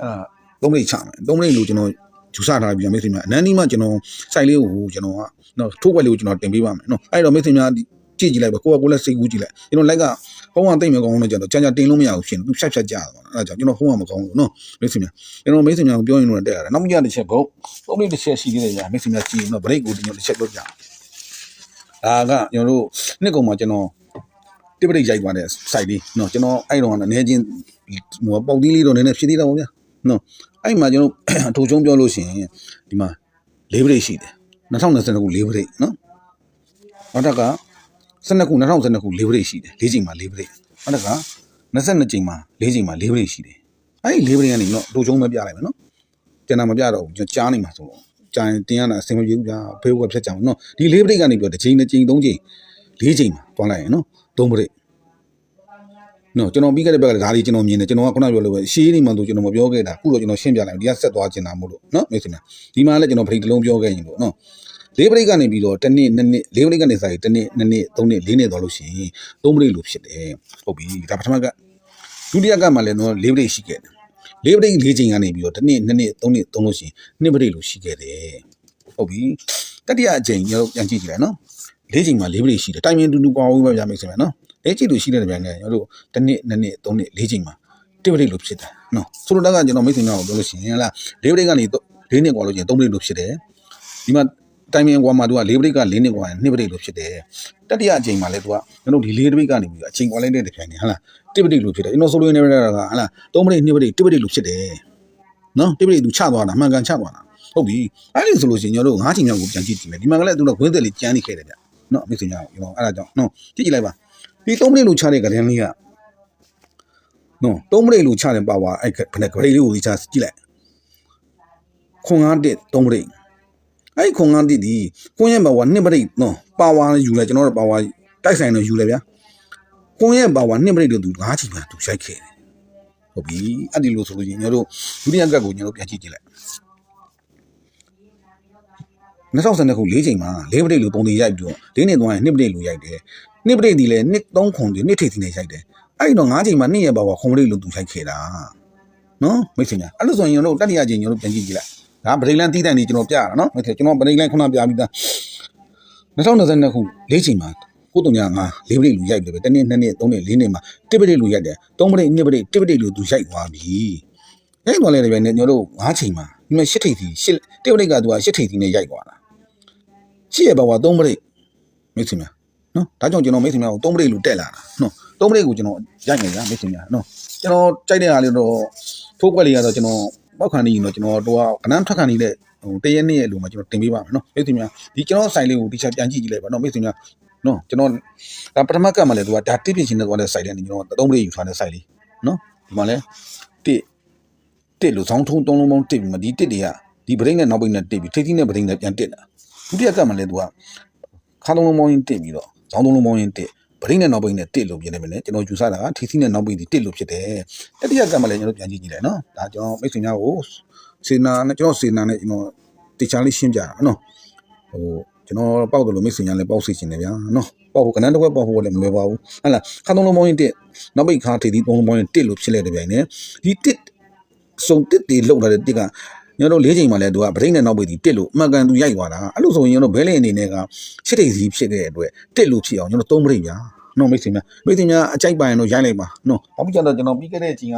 အဲ့ဒါသုံးပိတ်ချမယ်သုံးပိတ်လို့ကျွန်တော်ယူဆထားပြီးမိတ်ဆွေများအနန်းဒီမှာကျွန်တော်စိုက်လေးကိုကျွန်တော်ကနော်ထိုးွက်လေးကိုကျွန်တော်တင်ပေးပါမယ်နော်အဲ့တော့မိတ်ဆွေများဒီ ကြည့်ကြည့်လိုက်ပါကိုကကိုလည်းစိတ်ကူးကြည့်လိုက်ကျွန်တော်လိုက်ကဖုန်းကတိတ်မကောင်းလို့ကျတော့ကြာကြာတင်လို့မရဘူးဖြစ်နေသူဖြတ်ဖြတ်ကြတာပေါ့အဲ့ဒါကြောင့်ကျွန်တော်ဖုန်းကမကောင်းဘူးနော်မိတ်ဆွေများကျွန်တော်မိတ်ဆွေများကိုပြောရင်တော့တက်ရတယ်နောက်မကြတစ်ချက်ဘုတ်ပုံလေးတစ်ချက်ရှိသေးတယ်ညာမိတ်ဆွေများကြည့်ရင်တော့ break ကိုကျွန်တော်တစ်ချက်ပြောပြဒါကကျွန်တော်တို့နှစ်ကုံမှာကျွန်တော်တိပရိတ်ရိုက်သွားတဲ့ site လေးနော်ကျွန်တော်အဲ့တော့အနေချင်းဟိုပေါက်သေးလေးတော့နည်းနည်းဖြစ်သေးတာပေါ့ဗျာနော်အဲ့မှာကျွန်တော်အထူးချုံပြောလို့ရှိရင်ဒီမှာ၄ပရိတ်ရှိတယ်2020ခု၄ပရိတ်နော်နောက်တစ်ခါ 12ခု2012ခု၄ပရိတ်ရှိတယ်၄ချိန်မှာ၄ပရိတ်နောက်တစ်ခါ22ချိန်မှာ၄ချိန်မှာ၄ပရိတ်ရှိတယ်အဲ့ဒီ၄ပရိတ်ကနေတော့အထူးချုံပဲပြလိုက်မယ်နော်ကျန်တာမပြတော့ဘူးကျွန်တော်ကြားနေမှာဆိုတော့ကြာရင်တင်ရတာအဆင်မပြေဘူးဗျာဖေးဝက်ဖြတ်ကြအောင်နော်ဒီ၄ပရိတ်ကနေပြီးတော့တစ်ချိန်တစ်ချိန်သုံးချိန်၄ချိန်မှာတွားလိုက်ရင်နော်၃ပရိတ်နော်ကျွန်တော်ပြီးခဲ့တဲ့ဘက်ကဒါလေးကျွန်တော်မြင်တယ်ကျွန်တော်ကခုနပြောလို့ပဲရှေးနေမှဆိုကျွန်တော်မပြောခဲ့တာအခုတော့ကျွန်တော်ရှင်းပြလိုက်ဒီကဆက်သွားကျင်တာမို့လို့နော်မိတ်ဆွေများဒီမှာလည်းကျွန်တော်ဖိတ်တစ်လုံးပြောခဲ့ရင်ပေါ့နော် လေးပရိတ်ကနေပြီးတော့တစ်နှစ်နှစ်နှစ်လေးပရိတ်ကနေစားရင်တစ်နှစ်နှစ်နှစ်သုံးနှစ်လေးနှစ်သွားလို့ရှိရင်သုံးပရိတ်လို့ဖြစ်တယ်ဟုတ်ပြီဒါပထမကဒုတိယကမှလည်းတော့၄ပရိတ်ရှိခဲ့တယ်၄ပရိတ်၄ချိန်ကနေပြီးတော့တစ်နှစ်နှစ်နှစ်သုံးနှစ်သုံးလို့ရှိရင်နှစ်ပရိတ်လို့ရှိခဲ့တယ်ဟုတ်ပြီတတိယအချိန်ကျွန်တော်ပြန်ကြည့်ကြည့်လိုက်နော်၄ချိန်မှာ၄ပရိတ်ရှိတယ်တိုင်ပင်တူတူကွာဝေးပဲပြမိတ်ဆက်မယ်နော်၄ချိန်လို့ရှိတဲ့ပြန်နဲ့ကျွန်တော်တို့တစ်နှစ်နှစ်နှစ်သုံးနှစ်၄ချိန်မှာတစ်ပရိတ်လို့ဖြစ်တယ်နော်ဆိုလိုတာကကျွန်တော်မိတ်ဆွေများကိုပြောလို့ရှိရင်ဟလား၄ပရိတ်ကနေ၄နှစ်ကွာလို့ရှိရင်၃ပရိတ်လို့ဖြစ်တယ်ဒီမှာ တိုင်ပင်ကွာမှာသူက၄ပရိတ်က၄နှစ်ကွာရင်2ပရိတ်လို့ဖြစ်တယ်တတိယအချိန်မှာလည်းသူကကျွန်တော်ဒီ၄ပရိတ်ကနေပြီးအချိန်ကွာလိုက်တဲ့ပြန်နေဟလားတစ်ပရိတ်လို့ဖြစ်တယ်ကျွန်တော်ဆိုလိုနေတာကဟလား၃ပရိတ်2ပရိတ်1ပရိတ်လို့ဖြစ်တယ်နော်1ပရိတ်သူချသွားတာမှန်ကန်ချသွားတာဟုတ်ပြီအဲ့ဒီဆိုလို့ရှိရင်ကျွန်တော်တို့၅ချိန်မြောက်ကိုပြန်ကြည့်ကြည့်မယ်ဒီမှာကလည်းသူတို့ဝင်းသက်လေးကြမ်းနေခဲ့တယ်ဗျနော်မိတ်ဆွေများကျွန်တော်အဲ့ဒါကြောင့်နော်ကြည့်ကြည့်လိုက်ပါဒီ3ပရိတ်လို့ချတဲ့ကလေးလေးကနော်3ပရိတ်လို့ချတဲ့ပါဝါအဲ့ခနဲ့ဂရိတ်လေးကိုဒီချကြည့်လိုက်ခွန်ငါးတက်3ပရိတ် အဲ့ဒီခွန်ငါးတက်ဒီခွန်ရဲ့ပါဝါ2ပရိတ်နော်ပါဝါယူလိုက်ကျွန်တော်တို့ပါဝါတိုက်ဆိုင်တော့ယူလိုက်ဗျာခွန်ရဲ့ပါဝါ2ပရိတ်လို့သူ၅ချိန်မှသူရိုက်ခဲ့တယ်ဟုတ်ပြီအဲ့ဒီလိုဆိုလို့ချင်းကျွန်တော်တို့ဒုတိယကတ်ကိုကျွန်တော်ပြန်ကြည့်ကြည့်လိုက်2012ခု၄ချိန်မှာ၄ပရိတ်လို့ပုံတွေရိုက်ပြီးတော့၄နှစ်သွားရင်2ပရိတ်လို့ရိုက်တယ်2ပရိတ်ဒီလည်း2 3ခွန်ဒီ2ထိပ်သီးနဲ့ရိုက်တယ်အဲ့ဒီတော့၅ချိန်မှာ2ရဲ့ပါဝါခွန်ပရိတ်လို့သူရိုက်ခဲ့တာနော်မိတ်ဆွေများအဲ့လိုဆိုရင်ကျွန်တော်တို့တတိယချိန်ကျွန်တော်တို့ပြန်ကြည့်ကြည့်လိုက် ဒါဗရိတ်လန်တီးတန်နေကျွန်တော်ပြတာနော်မိတ်ဆွေကျွန်တော်ဗရိတ်လန်ခုနပြပြီးသား2022ခု၄ချိန်မှာကိုတုံညာငါ၄ပရိတ်လူရိုက်တယ်ပဲတနေ့နှစ်နေ့သုံးနေ့လေးနေ့မှာတစ်ပရိတ်လူရိုက်တယ်သုံးပရိတ်နှစ်ပရိတ်တစ်ပရိတ်လူသူရိုက်သွားပြီရိုက်သွားလဲတယ်ပဲကျွန်တော်တို့၅ချိန်မှာဒီမှာ၈ထိပ်သီး၈တစ်ပရိတ်ကသူက၈ထိပ်သီးနဲ့ရိုက်သွားတာရှိရပါဝါ၃ပရိတ်မိတ်ဆွေများနော်ဒါကြောင့်ကျွန်တော်မိတ်ဆွေများကို၃ပရိတ်လူတက်လာတာနော်၃ပရိတ်ကိုကျွန်တော်ရိုက်နေကြမိတ်ဆွေများနော်ကျွန်တော်ကြိုက်တဲ့အားလေးတော့ထိုးကွက်လေးကတော့ကျွန်တော် ပောက်ခံနေရင်တော့ကျွန်တော်တော့ကနန်းထွက်ခံနေတဲ့ဟိုတရက်နေ့ရဲ့လူမှာကျွန်တော်တင်ပေးပါမယ်နော်မိတ်ဆွေများဒီကျွန်တော်ဆိုင်လေးကိုဒီချက်ပြန်ကြည့်ကြည့်လိုက်ပါနော်မိတ်ဆွေများနော်ကျွန်တော်ဒါပထမကတ်မှာလဲသူကဒါတစ်ပြင်ချင်းနဲ့သွားတဲ့ site တဲ့ကျွန်တော်သုံးပရိတ်ယူထားတဲ့ site လေးနော်ဒီမှာလဲတစ်တစ်လို့ဇောင်းထုံးသုံးလုံးပေါင်းတစ်ပြီးမှဒီတစ်တွေကဒီဗရိတ်နဲ့နောက်ပိတ်နဲ့တစ်ပြီးထိပ်သီးနဲ့ဗရိတ်နဲ့ပြန်တစ်တာဒုတိယကတ်မှာလဲသူကခါသုံးလုံးပေါင်းရင်တစ်ပြီးတော့ဇောင်းသုံးလုံးပေါင်းရင်တစ် ဗရိတ်နဲ့နောက်ပိတ်နဲ့တစ်လို့ပြင်နေမယ်လေကျွန်တော်ယူဆတာကထိသီးနဲ့နောက်ပိတ်ဒီတစ်လို့ဖြစ်တယ်တတိယကတ်မှာလဲကျွန်တော်ပြန်ကြည့်ကြည့်လိုက်နော်ဒါကျွန်တော်မိတ်ဆွေများကိုစေနာနဲ့ကျွန်တော်စေနာနဲ့ကျွန်တော်တေချာလေးရှင်းပြတာနော်ဟိုကျွန်တော်ပေါက်တယ်လို့မိတ်ဆွေများလည်းပေါက်စီချင်တယ်ဗျာနော်ပေါက်ဖို့ကနန်းတစ်ခွက်ပေါက်ဖို့လည်းမလွယ်ပါဘူးဟဟလားခါသုံးလုံးပေါင်းရင်တစ်နောက်ပိတ်ခါထိသီးသုံးလုံးပေါင်းရင်တစ်လို့ဖြစ်လိုက်တဲ့ဗျိုင်နဲ့ဒီတစ်စုံတစ်တွေလောက်လာတဲ့တစ်က ညတို့၄ချိန်မှလည်းသူကဗရိတ်နဲ့နောက်ပိတ်ဒီတစ်လို့အမှန်ကန်သူရိုက်သွားတာအဲ့လိုဆိုရင်ညတို့ဘဲလင်းအနေနဲ့ကရှစ်ထိပ်စီဖြစ်တဲ့အတွက်တစ်လို့ဖြစ်အောင်ညတို့သုံးပရိတ်ဗျာနော်မိတ်ဆွေများမိတ်ဆွေများအကြိုက်ပိုင်တော့ရိုက်လိုက်ပါနော်ဘာဖြစ်ကြတော့ကျွန်တော်ပြီးခဲ့တဲ့ချိန်က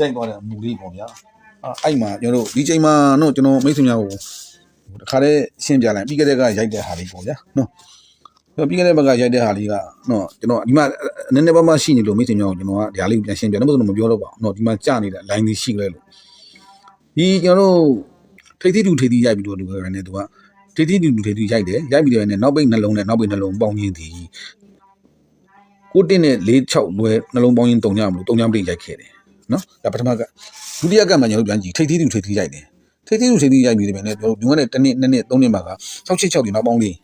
ရိုက်သွားတဲ့အမူလေးပေါ့ဗျာအဲ့မှာညတို့ဒီချိန်မှာနော်ကျွန်တော်မိတ်ဆွေများကိုတခါတည်းရှင်းပြလိုက်ပြီးခဲ့တဲ့ကရိုက်တဲ့ဟာလေးပေါ့ဗျာနော်ပြီးခဲ့တဲ့ဘက်ကရိုက်တဲ့ဟာလေးကနော်ကျွန်တော်ဒီမှာနည်းနည်းပါးပါးရှိနေလို့မိတ်ဆွေများကိုကျွန်တော်ကဒီဟာလေးကိုပြန်ရှင်းပြတယ်မဟုတ်တော့မပြောတော့ပါဘူးနော်ဒီမှာကြာနေတဲ့ line လေးရှိကြလဲလို့ ဒီကျွန်တော်တို့ထိပ်သီးတူထိပ်သီးရိုက်ပြီးတော့လူပဲနဲ့သူကထိပ်သီးတူထိပ်သီးရိုက်တယ်ရိုက်ပြီးတော့နဲ့နောက်ပိတ်နှလုံးနဲ့နောက်ပိတ်နှလုံးပေါင်းရင်းသည်ကိုတင်းနဲ့၄6လွဲနှလုံးပေါင်းရင်းတုံညမလို့တုံညမလေးရိုက်ခဲ့တယ်နော်ဒါပထမကဒုတိယကမှကျွန်တော်ပြန်ကြည့်ထိပ်သီးတူထိပ်သီးရိုက်တယ်ထိပ်သီးတူထိပ်သီးရိုက်ပြီးတယ်ပဲနဲ့ကျွန်တော်ဒီကနေ့တစ်နေ့နှစ်နှစ်သုံးနှစ်မှာက6 6 6ဒီနောက်ပေါင်းလေး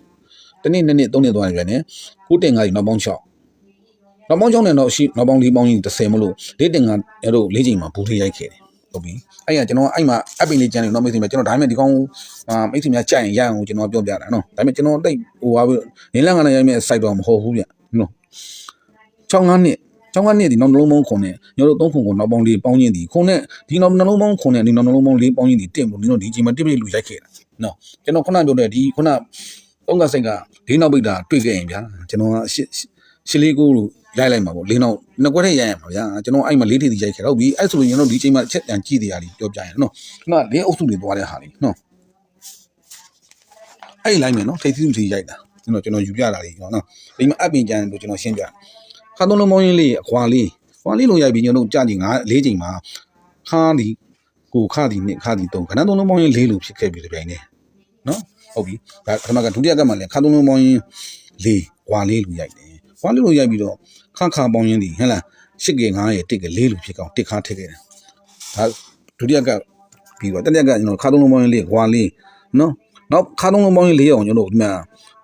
တစ်နေ့နှစ်နှစ်သုံးနှစ်သွားနေပြန်နဲ့ကိုတင်ငါးဒီနောက်ပေါင်း6နောက်ပေါင်း6နဲ့တော့ရှိနောက်ပေါင်း၄ပေါင်းကြီး30မလို့လေးတင်ငါအဲ့တို့၄ချိန်မှာဘူးလေးရိုက်ခဲ့တယ် ဟုတ်ပြီအဲ့ရကျွန်တော်အဲ့မှာအပင်လေးကျန်နေတော့မိတ်ဆွေများကျွန်တော်ဒါပေမဲ့ဒီကောင်အာမိတ်ဆွေများကြိုက်ရင်ရအောင်ကျွန်တော်ပြောပြတာနော်ဒါပေမဲ့ကျွန်တော်တိတ်ဟိုဟာနေလန်းကလည်းရိုက်မဲ့ site တော့မဟုတ်ဘူးဗျနော်6 5နှစ်ကျောင်းကနေဒီနောက်နှလုံးပေါင်းခုနဲ့ညတို့သုံးခုကိုနောက်ပေါင်းလေးပေါင်းချင်းဒီခုနဲ့ဒီနောက်နှလုံးပေါင်းခုနဲ့ဒီနောက်နှလုံးပေါင်းလေးပေါင်းချင်းဒီတင့်လို့ဒီတို့ဒီချိန်မှာတစ်ပိတ်လူရိုက်ခဲ့တာနော်ကျွန်တော်ခုနပြောတဲ့ဒီခုနသုံးကစိတ်ကလေးနောက်ပိတ်တာတွေ့ခဲ့ရင်ဗျာကျွန်တော်ကရှစ်ရှစ်လေးကိုလို့ရိုက်လိုက်မှာပေါ့လေးနောက်နှစ်ကွက်ထဲရိုက်ရမှာဗျာကျွန်တော်အဲ့မှာလေးထည်စီရိုက်ခဲ့တော့ပြီအဲ့ဆိုရင်ကျွန်တော်ဒီချိန်မှာချက်တန်ကြည့်တရားလေးပြောပြရင်နော်ခုနလေးအုပ်စုတွေသွားတဲ့ဟာလေးနော်အဲ့ဒီလိုက်မယ်နော်ထိပ်သီးထီရိုက်တာကျွန်တော်ကျွန်တော်ယူပြတာလေးကျွန်တော်နော်ဒီမှာအပင်ကြံလို့ကျွန်တော်ရှင်းပြခါသုံးလုံးမောင်းရင်းလေးအခွာလေးခွာလေးလိုရိုက်ပြီးကျွန်တော်ကြာချိန်ငါ၄ချိန်မှာခါဒီကိုခါဒီနှစ်ခါဒီသုံးခဏသုံးလုံးမောင်းရင်းလေးလိုဖြစ်ခဲ့ပြီဒီပိုင်းနဲ့နော်ဟုတ်ပြီဒါပထမကဒုတိယကမှလည်းခါသုံးလုံးမောင်းရင်းလေးခွာလေးလိုရိုက်တယ် ခွာလေးလိုရိုက်ပြီးတော့ခါခါပေါင်းရင်းဒီဟဲ့လားရှစ်ကေ9ရဲ့တစ်ကလေးလိုဖြစ်ကောင်းတစ်ခါထည့်ခဲ့တယ်ဒါဒုတိယကပြီးတော့တတိယကကျွန်တော်ခါသုံးလုံးမောင်းရင်းလေးခွာလေးနော်နောက်ခါသုံးလုံးမောင်းရင်းလေးအောင်ကျွန်တော်ဒီမှာ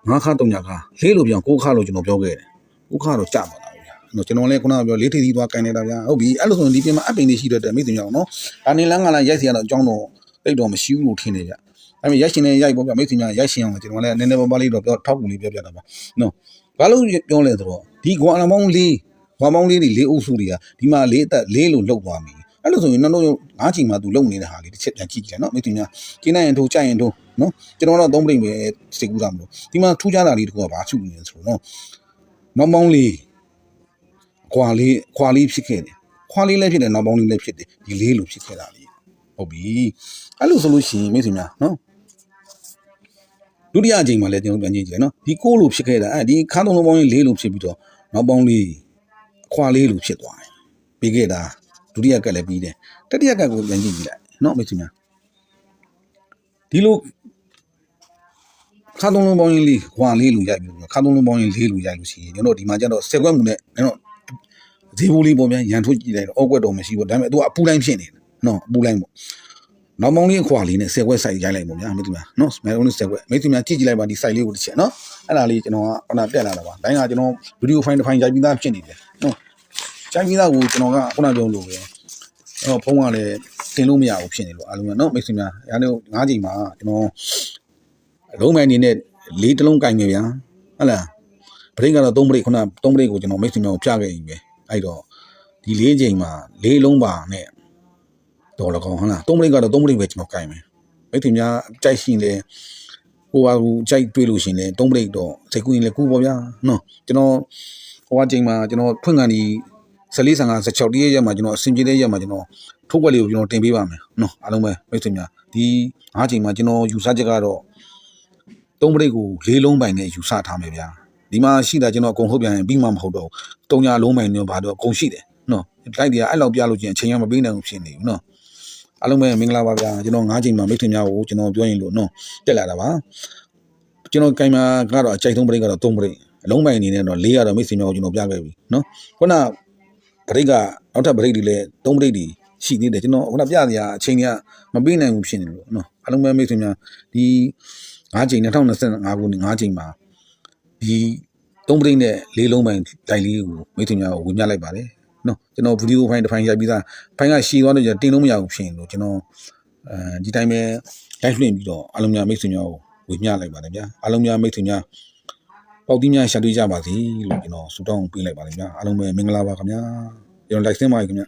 ငါးခါသုံးညခါလေးလိုပြောင်းကိုးခါလို့ကျွန်တော်ပြောခဲ့တယ်ကိုးခါတော့ကြပါလားနော်ကျွန်တော်လည်းခုနကပြောလေးထိပ်သီးသွားကင်နေတာဗျာဟုတ်ပြီအဲ့လိုဆိုရင်ဒီပြင်မှာအပင်တွေရှိတဲ့မိတ်ဆွေများအောင်နော်ဒါနေလန်းကလည်းရိုက်စီရတော့အကြောင်းတော့တိတ်တော့မရှိဘူးလို့ထင်နေကြအဲ့မဲ့ရိုက်ရှင်နဲ့ရိုက်ပေါ့ဗျမိတ်ဆွေများရိုက်ရှင်အောင်ကျွန်တော်လည်းနည်းနည်းပါးပါးလေးတော့ပြောထောက်ကူလေးပြောပြတာပါနော် ဘာလို့ပြောလဲဆိုတော့ဒီကွာအမောင်းလေးဝါမောင်းလေးတွေလေးအုပ်စုတွေကဒီမှာလေးအသက်လေးလို့လောက်သွားပြီအဲ့လိုဆိုရင်နောက်တော့ငါးချိန်မှသူလုံနေတဲ့ဟာလေးတစ်ချက်ပြန်ကြည့်ကြည့်လိုက်နော်မိတ်ဆွေများကျင်းနိုင်ရင်ထိုးကြိုက်ရင်ထိုးနော်ကျွန်တော်တော့သုံးပရိတ်ပဲစိတ်ကူးတာမလို့ဒီမှာထူးခြားတာလေးတခုကဘာချူနေလဲဆိုတော့နော်မောင်းမောင်းလေးခွာလေးခွာလေးဖြစ်ခဲ့တယ်ခွာလေးလည်းဖြစ်တယ်နောက်မောင်းလေးလည်းဖြစ်တယ်ဒီလေးလို့ဖြစ်ခဲ့တာလေးဟုတ်ပြီအဲ့လိုဆိုလို့ရှိရင်မိတ်ဆွေများနော် ဒုတိယအကြိမ်မှာလည်းကျွန်တော်ပြန်ကြည့်ကြည့်နော်ဒီကိုလို့ဖြစ်ခဲ့တာအဲဒီခါသုံးလုံးပေါင်းကြီးလေးလို့ဖြစ်ပြီးတော့နောက်ပေါင်းလေးခွာလေးလို့ဖြစ်သွားတယ်ပြီးခဲ့တာဒုတိယကက်လည်းပြီးတယ်တတိယကက်ကိုပြန်ကြည့်ကြည့်လိုက်နော်မိတ်ဆွေများဒီလိုခါသုံးလုံးပေါင်းကြီးလေးခွာလေးလို့ရိုက်ပြီးတော့ခါသုံးလုံးပေါင်းကြီးလေးလို့ရိုက်လို့ရှိရင်ကျွန်တော်ဒီမှာကျတော့ဆယ်ခွက်မှုနဲ့ကျွန်တော်ဈေးဘူးလေးပေါ်ပြန်ရန်ထုတ်ကြည့်လိုက်တော့အောက်ကွက်တော့မရှိဘူးဒါပေမဲ့သူကအပူတိုင်းဖြစ်နေတယ်နော်အပူတိုင်းပေါ့ နောက်မောင်းလေးအခွာလေးနဲ့ဆယ်ခွက်ဆိုင်ရိုက်လိုက်ပုံဗျာမိတ်သူများနော်မဲလုံးလေးဆယ်ခွက်မိတ်သူများကြည့်ကြည့်လိုက်ပါဒီ site လေးကိုတစ်ချက်နော်အဲ့ဒါလေးကျွန်တော်ကခုနတက်လာတာပါတိုင်းကကျွန်တော်ဗီဒီယိုဖိုင်တစ်ဖိုင်ရိုက်ပြီးသားဖြစ်နေတယ်နော်ရိုက်ပြီးသားကိုကျွန်တော်ကခုနပြောလို့ပဲအဲ့တော့ဖုန်းကလည်းတင်လို့မရဘူးဖြစ်နေလို့အားလုံးကနော်မိတ်ဆွေများအဲဒါငါးချိန်မှာကျွန်တော်အလုံးမိုင်းအနေနဲ့လေးတစ်လုံးကင်နေဗျာဟုတ်လားဘရိတ်ကတော့3ဘရိတ်ခုန3ဘရိတ်ကိုကျွန်တော်မိတ်ဆွေများကိုပြခဲ့ပြီပဲအဲ့တော့ဒီလေးချိန်မှာလေးလုံးပါနဲ့ တော်လကောင်ဟုတ်လားသုံးမိနစ်ကတော့သုံးမိနစ်ပဲကျွန်တော်ကြိုင်မယ်မိတ်ဆွေများကြိုက်ရှင်လေကိုပါကူကြိုက်တွေးလို့ရှင်လေသုံးမိနစ်တော့စိတ်ကူးရင်လည်းကူပေါ့ဗျာနော်ကျွန်တော်ဟိုအချိန်မှာကျွန်တော်ဖွင့်ကန်ဒီ14 15 16တည့်ရက်မှာကျွန်တော်အဆင်ပြေတဲ့ရက်မှာကျွန်တော်ထုတ်ွက်လေးကိုကျွန်တော်တင်ပေးပါမယ်နော်အားလုံးပဲမိတ်ဆွေများဒီအားချိန်မှာကျွန်တော်ယူဆချက်ကတော့သုံးမိနစ်ကိုလေးလုံးပိုင်နဲ့ယူဆထားမယ်ဗျာဒီမှာရှိတာကျွန်တော်အကုန်ဟုတ်ပြန်ရင်ပြီးမှမဟုတ်တော့ဘူးတုံညာလုံးပိုင်တော့ဘာတော့အကုန်ရှိတယ်နော်လိုက်တွေကအဲ့လောက်ပြလို့ချင်းအချိန်ကမပေးနိုင်ဘူးဖြစ်နေဘူးနော် အားလုံးပဲမင်္ဂလာပါဗျာကျွန်တော်၅ချိန်မှာမိတ်ဆွေများကိုကျွန်တော်ပြောရင်လို့နော်တက်လာတာပါကျွန်တော်ကင်မာကတော့အကြိုက်ဆုံးပရိတ်ကတော့၃ပရိတ်အလုံးပိုင်အနေနဲ့တော့၄ကတော့မိတ်ဆွေများကိုကျွန်တော်ပြခဲ့ပြီနော်ခုနပရိတ်ကနောက်ထပ်ပရိတ်တွေလည်း၃ပရိတ်တွေရှိသေးတယ်ကျွန်တော်ခုနပြစရာအချိန်ကမပေးနိုင်ဘူးဖြစ်နေလို့နော်အားလုံးပဲမိတ်ဆွေများဒီ၅ချိန်2025ခုနှစ်၅ချိန်မှာဒီ၃ပရိတ်နဲ့၄လုံးပိုင်တိုင်လေးကိုမိတ်ဆွေများကိုဝင်ပြလိုက်ပါတယ် နော်ကျွန်တော်ဗီဒီယိုဖိုင်တစ်ဖိုင်ရိုက်ပြီးသားဖိုင်ကရှည်သွားလို့ကျတင်လို့မရဘူးဖြစ်နေလို့ကျွန်တော်အဲဒီတိုင်းပဲ live လွှင့်ပြီးတော့အားလုံးများမိတ်ဆွေများကိုဝေမျှလိုက်ပါတယ်ဗျာအားလုံးများမိတ်ဆွေများပေါက်တီးများရှာတွေ့ကြပါစေလို့ကျွန်တော်ဆုတောင်းပေးလိုက်ပါတယ်ဗျာအားလုံးပဲမင်္ဂလာပါခင်ဗျာကျွန်တော် live ဆင်းပါခင်ဗျာ